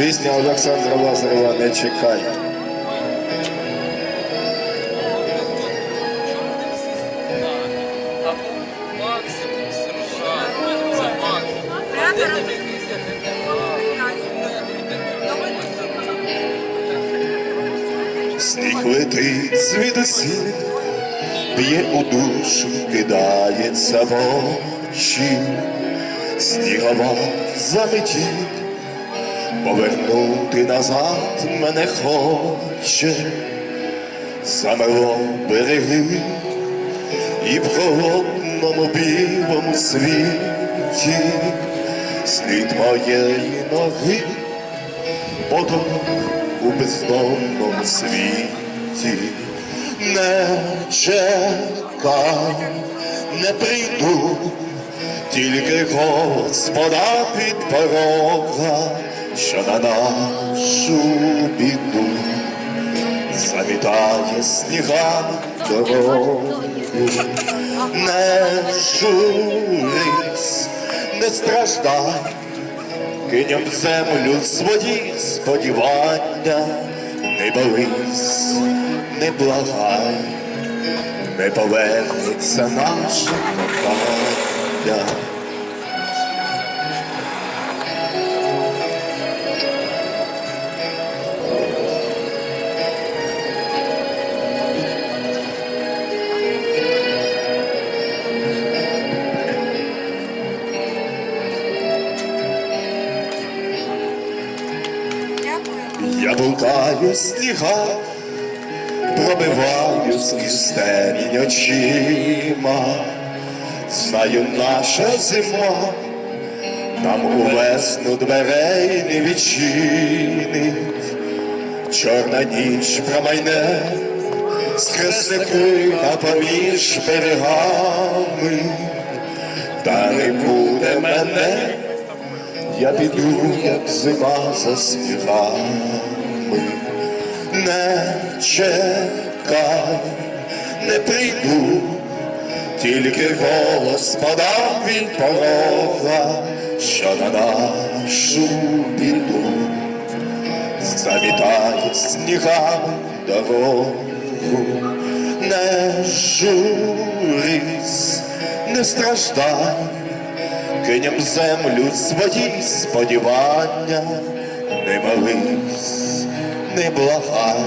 Пісня Олександра Лазарева не чекай. Максимум летить звідусіль, б'є у душу, кидається в очі, снігова заметіль, повернути назад мене хоче, замело береги, і в холодному білому світі. Слід моєї ноги потом у бездомному світі не чекай, не прийду, тільки Господа під порога, що на нашу біду замітає сніга дорогу. Не журись, не страждай, кинем землю свої сподівання, не борись, не благай, не повернеться наше кохання. Я блукаю сніга, пробиваю скрізь темінь очима, знаю наша зима, нам у весну дверей не відчинить, чорна ніч промайне, скресники на поміж берегами, та не буде мене. Я піду, як зима за снігами, не чекай, не прийду, тільки голос подав від порога, що на нашу біду. Замітає снігами дорогу, не журись, не страждай кинем землю свої сподівання, не молись, не благай,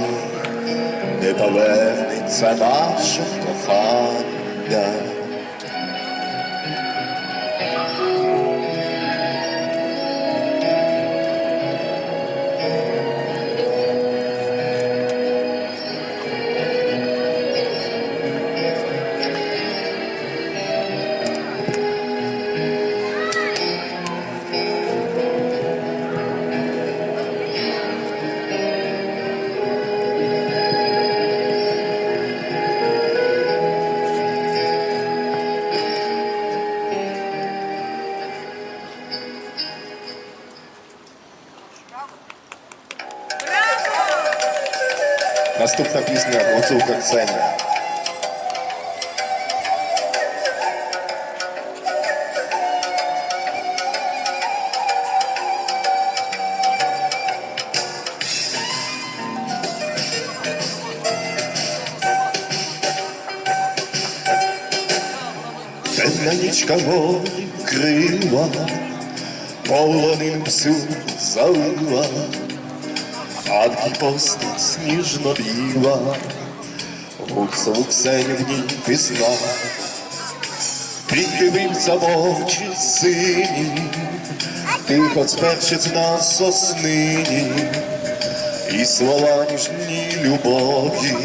не повернеться наше кохання. Наступна пісня Гуцулка Ксенія. Темна нічка горі крила, полонин всю залила, а в постать сніжно біла, в ній пізна, піддивився в очі сині, тихо сперчить на соснині, і слова ніжні любові.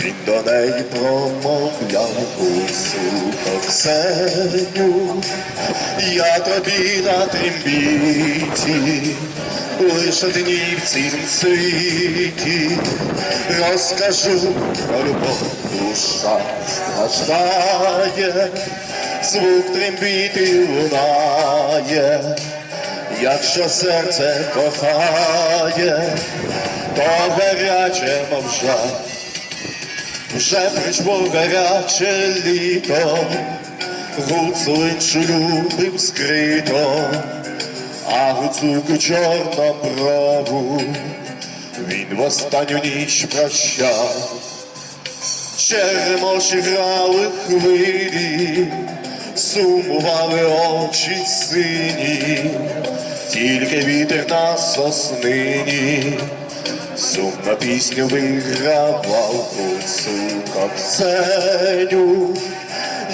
Він до неї промовляв гуцулко Ксеню, я тобі на трембіті, лише дні в цім світі, розкажу про любов, душа страждає, звук трембіти лунає, якщо серце кохає, то гаряче мовчать. Вже прийшло гаряче літо, гуцулиншу любив скрито, а гуцулку чорноброву він в останню ніч прощав. Черемоші грали хвилі, сумували очі сині, тільки вітер на соснині, сумна пісню вигравав гуцу коксеню.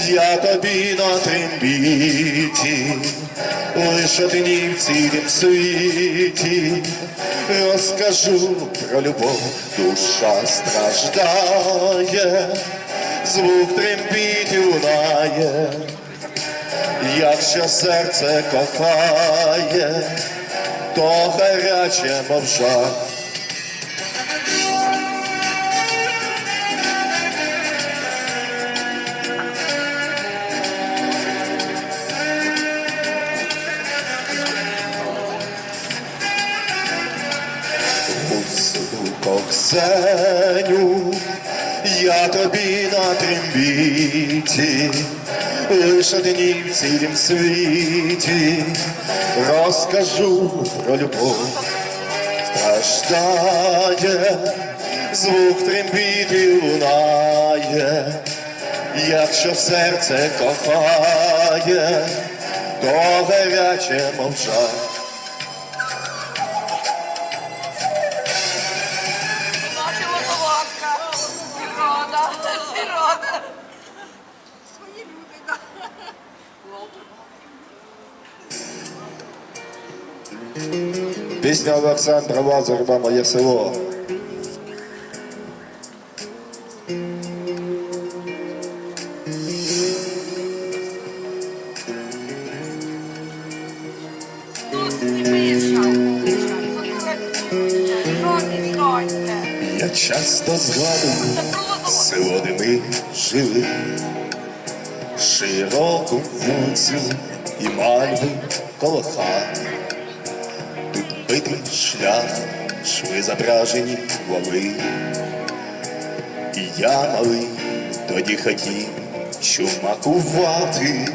Я тобі на трембіті, лиш одні в світі, розкажу про любов, душа страждає, звук трембіті лунає, якщо серце кохає, то гаряче мовчать. Коксеню, я тобі на трембіті, лиш одні в цілім світі, розкажу про любов, страждає, звук трембіти лунає, якщо серце кохає, то гаряче мовчать. Пісня Олександра Лазарева «Моє село». Я часто згадую село, де ми жили, широку вулицю і мальви коло хати. Тут битий шлях, шли запражені воли. І я малий тоді хотів чумакувати.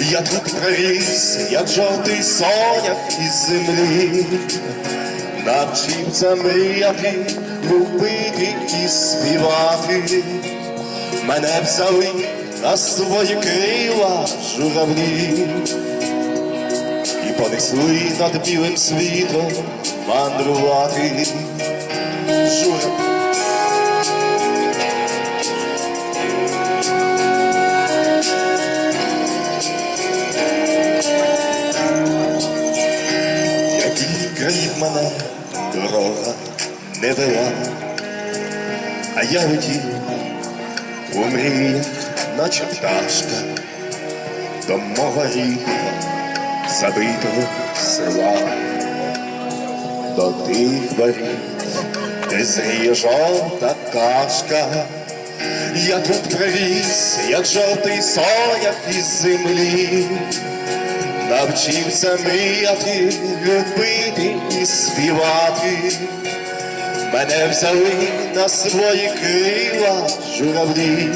Я тут проріс, як жовтий сонях із землі, навчився мріяти, любити і співати. Мене взяли на свої крила журавлі і понесли над білим світом мандрувати. Журавлі. Мене дорога не вела, а я летів у мріях, наче пташка, до мого рідного забитого села, до тих воріт, де зріє жовта кашка. Я тут привіз, як жовтий сонях із землі. Навчився мріяти, любити і співати. Мене взяли на свої крила журавлі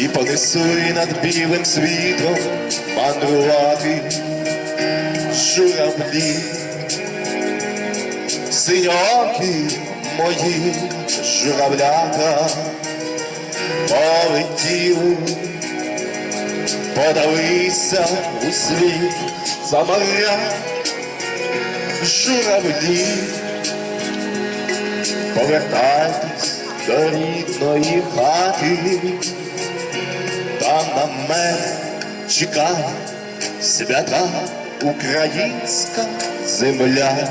і понесли над білим світом мандрувати журавлі, синьокі мої журавлята полетіли подалися у світ за моря журавлі, повертайтесь до рідної хати, там на свята українська земля.